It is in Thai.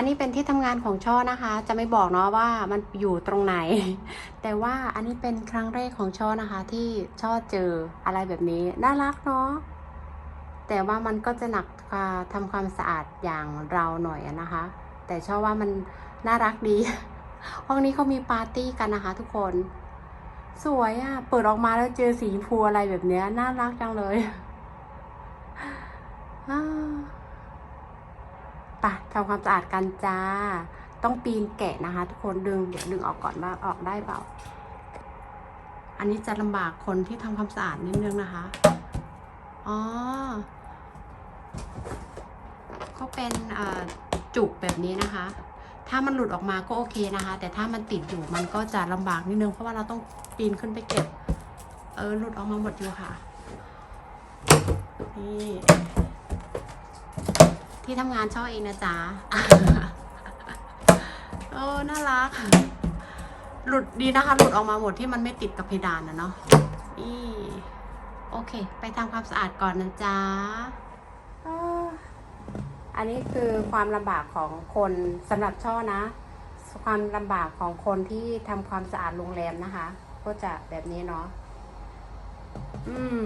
อันนี้เป็นที่ทำงานของช่อนะคะ จะไม่บอกเนาะว่ามันอยู่ตรงไหน แต่ว่าอันนี้เป็นครั้งแรกของช่อนะคะ ที่ช่อเจออะไรแบบนี้น่ารักเนาะแต่ว่ามันก็จะหนักกว่าทำความสะอาดอย่างเราหน่อยนะคะ แต่ช่อว่ามันน่ารักดี ห้องนี้เขามีปาร์ตี้กันนะคะ ทุกคน สวยอะ่ะ เปิดออกมาแล้วเจอสีพูอะไรแบบเนี้ยน่ารักจังเลยอ่า ปทำความสะอาดกันจ้า ต้องปีนแกะนะคะ ทุกคนดึงเดี๋ยวดึงออกก่อนว่าออกได้เปล่า อันนี้จะลำบากคนที่ทำความสะอาดนิดนึงนะคะ อ๋อเขาเป็นจุกแบบนี้นะคะ ถ้ามันหลุดออกมาก็โอเคนะคะ แต่ถ้ามันติดอยู่มันก็จะลำบากนิดนึงเพราะว่าเราต้องปีนขึ้นไปเก็บ เออหลุดออกมาหมดอยู่ค่ะ นี่ ที่ทำงานช่อเองนะจ๊ะ โอ้ น่ารัก หลุดดีนะคะ หลุดออกมาหมดที่มันไม่ติดกับเพดานนะเนาะ นี่ โอเค ไปทำความสะอาดก่อนนะจ๊ะอันนี้คือความลำบากของคนสำหรับช่อนะ ความลำบากของคนที่ทำความสะอาดโรงแรมนะคะ ก็จะแบบนี้เนาะอืม